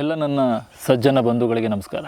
ಎಲ್ಲ ನನ್ನ ಸಜ್ಜನ ಬಂಧುಗಳಿಗೆ ನಮಸ್ಕಾರ.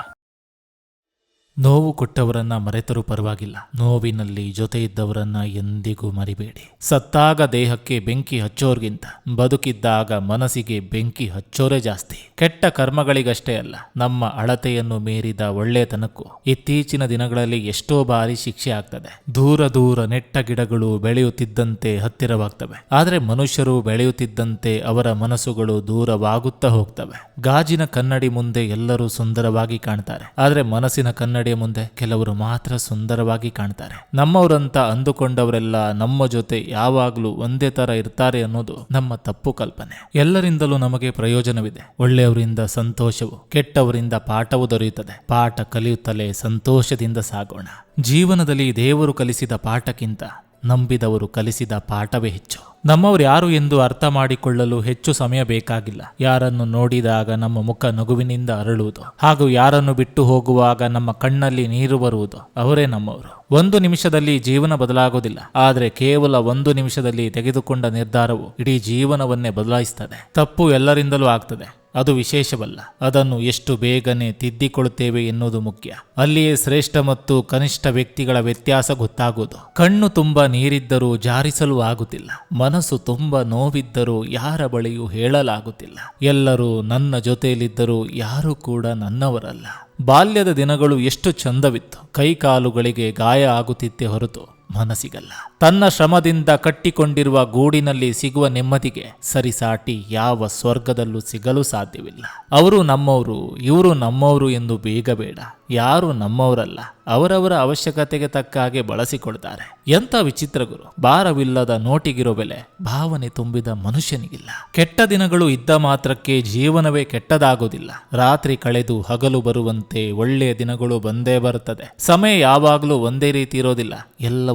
ನೋವು ಕೊಟ್ಟವರನ್ನ ಮರೆತರೂ ಪರವಾಗಿಲ್ಲ. ನೋವಿನಲ್ಲಿ ಜೊತೆ ಇದ್ದವರನ್ನ ಎಂದಿಗೂ ಮರಿಬೇಡಿ. ಸತ್ತಾಗ ದೇಹಕ್ಕೆ ಬೆಂಕಿ ಹಚ್ಚೋರ್ಗಿಂತ ಬದುಕಿದ್ದಾಗ ಮನಸ್ಸಿಗೆ ಬೆಂಕಿ ಹಚ್ಚೋರೇ ಜಾಸ್ತಿ. ಕೆಟ್ಟ ಕರ್ಮಗಳಿಗಷ್ಟೇ ಅಲ್ಲ, ನಮ್ಮ ಅಳತೆಯನ್ನು ಮೀರಿದ ಒಳ್ಳೆತನಕ್ಕೂ ಇತ್ತೀಚಿನ ದಿನಗಳಲ್ಲಿ ಎಷ್ಟೋ ಬಾರಿ ಶಿಕ್ಷೆ ಆಗ್ತದೆ. ದೂರ ದೂರ ನೆಟ್ಟ ಗಿಡಗಳು ಬೆಳೆಯುತ್ತಿದ್ದಂತೆ ಹತ್ತಿರವಾಗ್ತವೆ. ಆದರೆ ಮನುಷ್ಯರು ಬೆಳೆಯುತ್ತಿದ್ದಂತೆ ಅವರ ಮನಸ್ಸುಗಳು ದೂರವಾಗುತ್ತಾ ಹೋಗ್ತವೆ. ಗಾಜಿನ ಕನ್ನಡಿ ಮುಂದೆ ಎಲ್ಲರೂ ಸುಂದರವಾಗಿ ಕಾಣ್ತಾರೆ. ಆದರೆ ಮನಸ್ಸಿನ ಕನ್ನಡಿಯ ಮುಂದೆ ಕೆಲವರು ಮಾತ್ರ ಸುಂದರವಾಗಿ ಕಾಣ್ತಾರೆ. ನಮ್ಮವರಂತ ಅಂದುಕೊಂಡವರೆಲ್ಲ ನಮ್ಮ ಜೊತೆ ಯಾವಾಗಲೂ ಒಂದೇ ತರ ಇರ್ತಾರೆ ಅನ್ನೋದು ನಮ್ಮ ತಪ್ಪು ಕಲ್ಪನೆ. ಎಲ್ಲರಿಂದಲೂ ನಮಗೆ ಪ್ರಯೋಜನವಿದೆ. ಒಳ್ಳೆಯವರಿಂದ ಸಂತೋಷವು, ಕೆಟ್ಟವರಿಂದ ಪಾಠವು ದೊರೆಯುತ್ತದೆ. ಪಾಠ ಕಲಿಯುತ್ತಲೇ ಸಂತೋಷದಿಂದ ಸಾಗೋಣ. ಜೀವನದಲ್ಲಿ ದೇವರು ಕಲಿಸಿದ ಪಾಠಕ್ಕಿಂತ ನಂಬಿದವರು ಕಲಿಸಿದ ಪಾಠವೇ ಹೆಚ್ಚು. ನಮ್ಮವರು ಯಾರು ಎಂದು ಅರ್ಥ ಮಾಡಿಕೊಳ್ಳಲು ಹೆಚ್ಚು ಸಮಯ ಬೇಕಾಗಿಲ್ಲ. ಯಾರನ್ನು ನೋಡಿದಾಗ ನಮ್ಮ ಮುಖ ನಗುವಿನಿಂದ ಅರಳುವುದು. ಹಾಗೂ ಯಾರನ್ನು ಬಿಟ್ಟು ಹೋಗುವಾಗ ನಮ್ಮ ಕಣ್ಣಲ್ಲಿ ನೀರು ಬರುವುದು. ಅವರೇ ನಮ್ಮವರು. ಒಂದು ನಿಮಿಷದಲ್ಲಿ ಜೀವನ ಬದಲಾಗೋದಿಲ್ಲ ಆದರೆ ಕೇವಲ ಒಂದು ನಿಮಿಷದಲ್ಲಿ ತೆಗೆದುಕೊಂಡ ನಿರ್ಧಾರವು ಇಡೀ ಜೀವನವನ್ನೇ ಬದಲಾಯಿಸ್ತದೆ ತಪ್ಪು ಎಲ್ಲರಿಂದಲೂ ಆಗ್ತದೆ. ಅದು ವಿಶೇಷವಲ್ಲ. ಅದನ್ನು ಎಷ್ಟು ಬೇಗನೆ ತಿದ್ದಿಕೊಳ್ಳುತ್ತೇವೆ ಎನ್ನುವುದು ಮುಖ್ಯ. ಅಲ್ಲಿಯೇ ಶ್ರೇಷ್ಠ ಮತ್ತು ಕನಿಷ್ಠ ವ್ಯಕ್ತಿಗಳ ವ್ಯತ್ಯಾಸ ಗೊತ್ತಾಗುವುದು. ಕಣ್ಣು ತುಂಬ ನೀರಿದ್ದರೂ ಜಾರಿಸಲು ಆಗುತ್ತಿಲ್ಲ. ಮನಸ್ಸು ತುಂಬ ನೋವಿದ್ದರೂ ಯಾರ ಬಳಿಯೂ ಹೇಳಲಾಗುತ್ತಿಲ್ಲ. ಎಲ್ಲರೂ ನನ್ನ ಜೊತೆಯಲ್ಲಿದ್ದರೂ ಯಾರೂ ಕೂಡ ನನ್ನವರಲ್ಲ. ಬಾಲ್ಯದ ದಿನಗಳು ಎಷ್ಟು ಚಂದವಿತ್ತು. ಕೈಕಾಲುಗಳಿಗೆ ಗಾಯ ಆಗುತ್ತಿತ್ತೆ ಹೊರತು. ಮನಸ್ಸಿಗಲ್ಲ. ತನ್ನ ಶ್ರಮದಿಂದ ಕಟ್ಟಿಕೊಂಡಿರುವ ಗೂಡಿನಲ್ಲಿ ಸಿಗುವ ನೆಮ್ಮದಿಗೆ ಸರಿಸಾಟಿ ಯಾವ ಸ್ವರ್ಗದಲ್ಲೂ ಸಿಗಲು ಸಾಧ್ಯವಿಲ್ಲ. ಅವರು ನಮ್ಮವರು, ಇವರು ನಮ್ಮವರು ಎಂದು ಬೇಗ ಬೇಡ ಯಾರು ನಮ್ಮವರಲ್ಲ, ಅವರವರ ಅವಶ್ಯಕತೆಗೆ ತಕ್ಕ ಹಾಗೆ ಬಳಸಿಕೊಳ್ತಾರೆ. ಎಂತ ವಿಚಿತ್ರ ಗುರು. ಭಾರವಿಲ್ಲದ ನೋಟಿಗಿರೋ ಬೆಲೆ ಭಾವನೆ ತುಂಬಿದ ಮನುಷ್ಯನಿಗಿಲ್ಲ. ಕೆಟ್ಟ ದಿನಗಳು ಇದ್ದ ಮಾತ್ರಕ್ಕೆ ಜೀವನವೇ ಕೆಟ್ಟದಾಗೋದಿಲ್ಲ. ರಾತ್ರಿ ಕಳೆದು ಹಗಲು ಬರುವಂತೆ ಒಳ್ಳೆಯ ದಿನಗಳು ಬಂದೇ ಬರುತ್ತದೆ. ಸಮಯ ಯಾವಾಗಲೂ ಒಂದೇ ರೀತಿ ಇರೋದಿಲ್ಲ.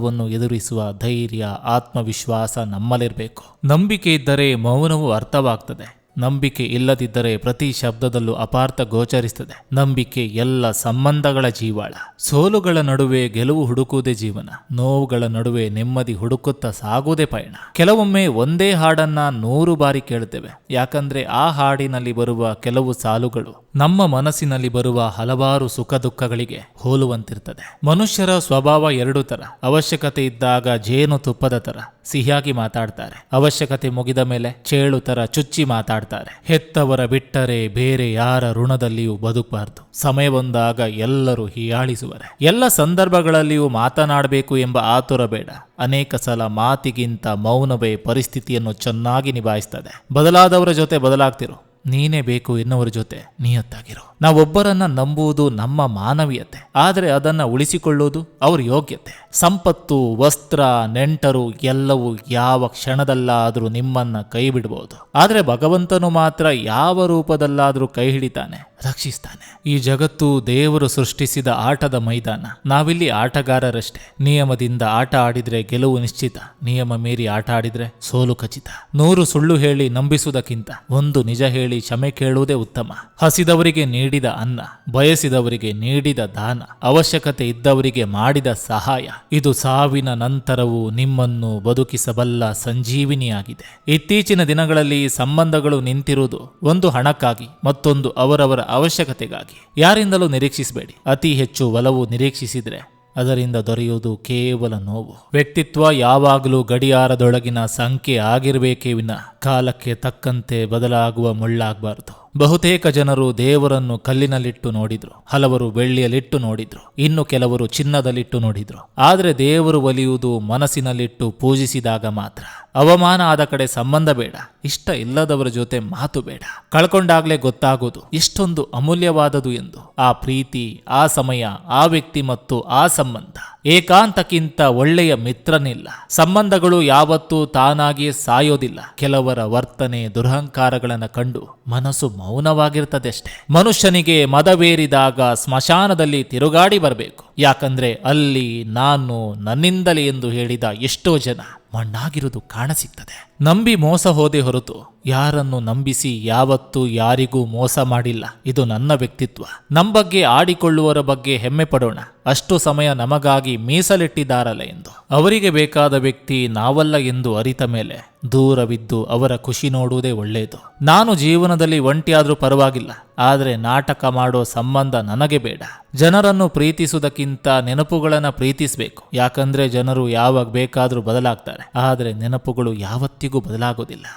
ಎಲ್ಲವನ್ನು ಎದುರಿಸುವ ಧೈರ್ಯ ಆತ್ಮವಿಶ್ವಾಸ ನಮ್ಮಲ್ಲಿರಬೇಕು. ನಂಬಿಕೆ ಇದ್ದರೆ ಮೌನವು ಅರ್ಥವಾಗ್ತದೆ. ನಂಬಿಕೆ ಇಲ್ಲದಿದ್ದರೆ ಪ್ರತಿ ಶಬ್ದದಲ್ಲೂ ಅಪಾರ್ಥ ಗೋಚರಿಸುತ್ತದೆ. ನಂಬಿಕೆ ಎಲ್ಲ ಸಂಬಂಧಗಳ ಜೀವಾಳ. ಸೋಲುಗಳ ನಡುವೆ ಗೆಲುವು ಹುಡುಕುವುದೇ ಜೀವನ. ನೋವುಗಳ ನಡುವೆ ನೆಮ್ಮದಿ ಹುಡುಕುತ್ತಾ ಸಾಗುವುದೇ ಪಯಣ. ಕೆಲವೊಮ್ಮೆ ಒಂದೇ ಹಾಡನ್ನ ನೂರು ಬಾರಿ ಕೇಳುತ್ತೇವೆ. ಯಾಕಂದ್ರೆ ಆ ಹಾಡಿನಲ್ಲಿ ಬರುವ ಕೆಲವು ಸಾಲುಗಳು ನಮ್ಮ ಮನಸ್ಸಿನಲ್ಲಿ ಬರುವ ಹಲವಾರು ಸುಖ ದುಃಖಗಳಿಗೆ ಹೋಲುವಂತಿರ್ತದೆ. ಮನುಷ್ಯರ ಸ್ವಭಾವ ಎರಡು ತರ ಅವಶ್ಯಕತೆ ಇದ್ದಾಗ ಜೇನು ತುಪ್ಪದ ತರ ಸಿಹಿಯಾಗಿ ಮಾತಾಡ್ತಾರೆ. ಅವಶ್ಯಕತೆ ಮುಗಿದ ಮೇಲೆ ಚೇಳು ತರ ಚುಚ್ಚಿ ಮಾತಾಡ್ತಾರೆ. ಹೆತ್ತವರ ಬಿಟ್ಟರೆ ಬೇರೆ ಯಾರ ಋಣದಲ್ಲಿಯೂ ಬದುಕಬಾರ್ದು. ಸಮಯ ಬಂದಾಗ ಎಲ್ಲರೂ ಹೀಯಾಳಿಸುವರೆ. ಎಲ್ಲ ಸಂದರ್ಭಗಳಲ್ಲಿಯೂ ಮಾತನಾಡಬೇಕು ಎಂಬ ಆತುರ ಬೇಡ. ಅನೇಕ ಸಲ ಮಾತಿಗಿಂತ ಮೌನವೇ ಪರಿಸ್ಥಿತಿಯನ್ನು ಚೆನ್ನಾಗಿ ನಿಭಾಯಿಸ್ತದೆ. ಬದಲಾದವರ ಜೊತೆ ಬದಲಾಗ್ತಿರು. ನೀನೇ ಬೇಕು ಎನ್ನುವರ ಜೊತೆ ನಿಯತ್ತಾಗಿರು. ನಾವೊಬ್ಬರನ್ನ ನಂಬುವುದು ನಮ್ಮ ಮಾನವೀಯತೆ. ಆದರೆ ಅದನ್ನ ಉಳಿಸಿಕೊಳ್ಳುವುದು ಅವ್ರ ಯೋಗ್ಯತೆ. ಸಂಪತ್ತು, ವಸ್ತ್ರ, ನೆಂಟರು ಎಲ್ಲವೂ ಯಾವ ಕ್ಷಣದಲ್ಲಾದರೂ ನಿಮ್ಮನ್ನ ಕೈ ಬಿಡಬಹುದು ಆದರೆ ಭಗವಂತನು ಮಾತ್ರ ಯಾವ ರೂಪದಲ್ಲಾದರೂ ಕೈ ಹಿಡಿತಾನೆ. ರಕ್ಷಿಸ್ತಾನೆ. ಈ ಜಗತ್ತು ದೇವರು ಸೃಷ್ಟಿಸಿದ ಆಟದ ಮೈದಾನ. ನಾವಿಲ್ಲಿ ಆಟಗಾರರಷ್ಟೇ. ನಿಯಮದಿಂದ ಆಟ ಆಡಿದ್ರೆ ಗೆಲುವು ನಿಶ್ಚಿತ. ನಿಯಮ ಮೀರಿ ಆಟ ಆಡಿದ್ರೆ ಸೋಲು ಖಚಿತ. ನೂರು ಸುಳ್ಳು ಹೇಳಿ ನಂಬಿಸುವುದಕ್ಕಿಂತ ಒಂದು ನಿಜ ಹೇಳಿ ಕ್ಷಮೆ ಕೇಳುವುದೇ ಉತ್ತಮ. ಹಸಿದವರಿಗೆ ನೀಡಿದ ಅನ್ನ, ಬಯಸಿದವರಿಗೆ ನೀಡಿದ ದಾನ, ಅವಶ್ಯಕತೆ ಇದ್ದವರಿಗೆ ಮಾಡಿದ ಸಹಾಯ. ಇದು ಸಾವಿನ ನಂತರವೂ ನಿಮ್ಮನ್ನು ಬದುಕಿಸಬಲ್ಲ ಸಂಜೀವಿನಿಯಾಗಿದೆ. ಇತ್ತೀಚಿನ ದಿನಗಳಲ್ಲಿ ಸಂಬಂಧಗಳು ನಿಂತಿರುವುದು ಒಂದು ಹಣಕ್ಕಾಗಿ, ಮತ್ತೊಂದು ಅವರವರ ಅವಶ್ಯಕತೆಗಾಗಿ. ಯಾರಿಂದಲೂ ನಿರೀಕ್ಷಿಸಬೇಡಿ. ಅತಿ ಹೆಚ್ಚು ಒಲವು ನಿರೀಕ್ಷಿಸಿದ್ರೆ ಅದರಿಂದ ದೊರೆಯುವುದು ಕೇವಲ ನೋವು. ವ್ಯಕ್ತಿತ್ವ ಯಾವಾಗಲೂ ಗಡಿಯಾರದೊಳಗಿನ ಸಂಖ್ಯೆ ಆಗಿರಬೇಕೇ ವಿನ ಕಾಲಕ್ಕೆ ತಕ್ಕಂತೆ ಬದಲಾಗುವ ಮುಳ್ಳಾಗಬಾರದು. ಬಹುತೇಕ ಜನರು ದೇವರನ್ನು ಕಲ್ಲಿನಲ್ಲಿಟ್ಟು ನೋಡಿದ್ರು, ಹಲವರು ಬೆಳ್ಳಿಯಲ್ಲಿಟ್ಟು ನೋಡಿದ್ರು, ಇನ್ನು ಕೆಲವರು ಚಿನ್ನದಲ್ಲಿಟ್ಟು ನೋಡಿದ್ರು. ಆದರೆ ದೇವರು ಒಲಿಯುವುದು ಮನಸ್ಸಿನಲ್ಲಿಟ್ಟು ಪೂಜಿಸಿದಾಗ ಮಾತ್ರ. ಅವಮಾನ ಆದ ಕಡೆ ಸಂಬಂಧ ಬೇಡ, ಇಷ್ಟ ಇಲ್ಲದವರ ಜೊತೆ ಮಾತು ಬೇಡ. ಕಳ್ಕೊಂಡಾಗ್ಲೇ ಗೊತ್ತಾಗೋದು, ಇಷ್ಟೊಂದು ಅಮೂಲ್ಯವಾದದು ಎಂದು. ಆ ಪ್ರೀತಿ, ಆ ಸಮಯ, ಆ ವ್ಯಕ್ತಿ ಮತ್ತು ಆ ಸಂಬಂಧ. ಏಕಾಂತಕ್ಕಿಂತ ಒಳ್ಳೆಯ ಮಿತ್ರನಿಲ್ಲ. ಸಂಬಂಧಗಳು ಯಾವತ್ತೂ ತಾನಾಗಿ ಸಾಯೋದಿಲ್ಲ. ಕೆಲವರ ವರ್ತನೆ ದುರಹಂಕಾರಗಳನ್ನು ಕಂಡು ಮನಸ್ಸು ಮೌನವಾಗಿರ್ತದೆ ಅಷ್ಟೇ ಮನುಷ್ಯನಿಗೆ ಮದವೇರಿದಾಗ ಸ್ಮಶಾನದಲ್ಲಿ ತಿರುಗಾಡಿ ಬರಬೇಕು. ಯಾಕಂದ್ರೆ ಅಲ್ಲಿ ನಾನು ನನ್ನಿಂದಲೇ ಎಂದು ಹೇಳಿದ ಎಷ್ಟೋ ಜನ ಮಣ್ಣಾಗಿರುವುದು ಕಾಣಸಿಗ್ತದೆ. ನಂಬಿ ಮೋಸ ಹೋದೆ ಹೊರತು ಯಾರನ್ನು ನಂಬಿಸಿ ಯಾವತ್ತೂ ಯಾರಿಗೂ ಮೋಸ ಮಾಡಿಲ್ಲ. ಇದು ನನ್ನ ವ್ಯಕ್ತಿತ್ವ. ನಮ್ಮ ಬಗ್ಗೆ ಆಡಿಕೊಳ್ಳುವರ ಬಗ್ಗೆ ಹೆಮ್ಮೆ ಪಡೋಣ. ಅಷ್ಟು ಸಮಯ ನಮಗಾಗಿ ಮೀಸಲಿಟ್ಟಿದ್ದಾರಲ್ಲ ಎಂದು. ಅವರಿಗೆ ಬೇಕಾದ ವ್ಯಕ್ತಿ ನಾವಲ್ಲ ಎಂದು ಅರಿತ ಮೇಲೆ ದೂರವಿದ್ದು ಅವರ ಖುಷಿ ನೋಡುವುದೇ ಒಳ್ಳೆಯದು. ನಾನು ಜೀವನದಲ್ಲಿ ಒಂಟಿಯಾದ್ರೂ ಪರವಾಗಿಲ್ಲ, ಆದರೆ ನಾಟಕ ಮಾಡೋ ಸಂಬಂಧ ನನಗೆ ಬೇಡ. ಜನರನ್ನು ಪ್ರೀತಿಸುವುದಕ್ಕಿಂತ ನೆನಪುಗಳನ್ನು ಪ್ರೀತಿಸಬೇಕು. ಯಾಕಂದ್ರೆ ಜನರು ಯಾವಾಗ ಬೇಕಾದರೂ ಬದಲಾಗ್ತಾರೆ, ಆದರೆ ನೆನಪುಗಳು ಯಾವತ್ತಿಗೂ ಬದಲಾಗೋದಿಲ್ಲ.